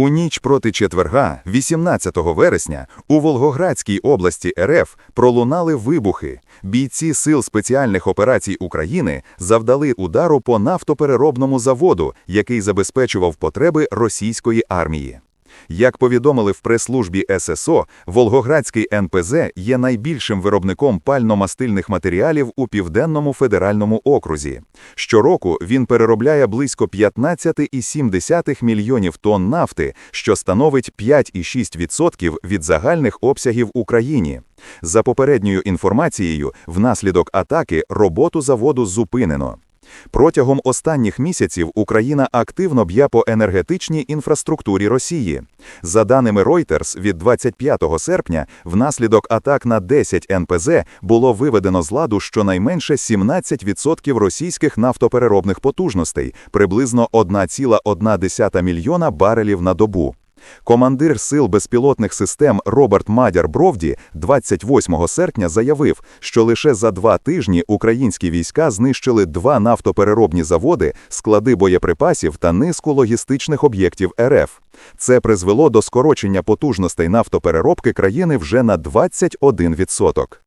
У ніч проти четверга, 18 вересня, у Волгоградській області РФ пролунали вибухи. Бійці Сил спеціальних операцій України завдали удару по нафтопереробному заводу, який забезпечував потреби російської армії. Як повідомили в прес-службі ССО, Волгоградський НПЗ є найбільшим виробником пально-мастильних матеріалів у Південному федеральному окрузі. Щороку він переробляє близько 15,7 мільйонів тонн нафти, що становить 5,6% від загальних обсягів Україні. За попередньою інформацією, внаслідок атаки роботу заводу зупинено. Протягом останніх місяців Україна активно б'є по енергетичній інфраструктурі Росії. За даними Reuters, від 25 серпня внаслідок атак на 10 НПЗ було виведено з ладу щонайменше 17% російських нафтопереробних потужностей, приблизно 1,1 мільйона барелів на добу. Командир сил безпілотних систем Роберт Мадяр Бровді 28 серпня заявив, що лише за два тижні українські війська знищили два нафтопереробні заводи, склади боєприпасів та низку логістичних об'єктів РФ. Це призвело до скорочення потужностей нафтопереробки країни вже на 21%.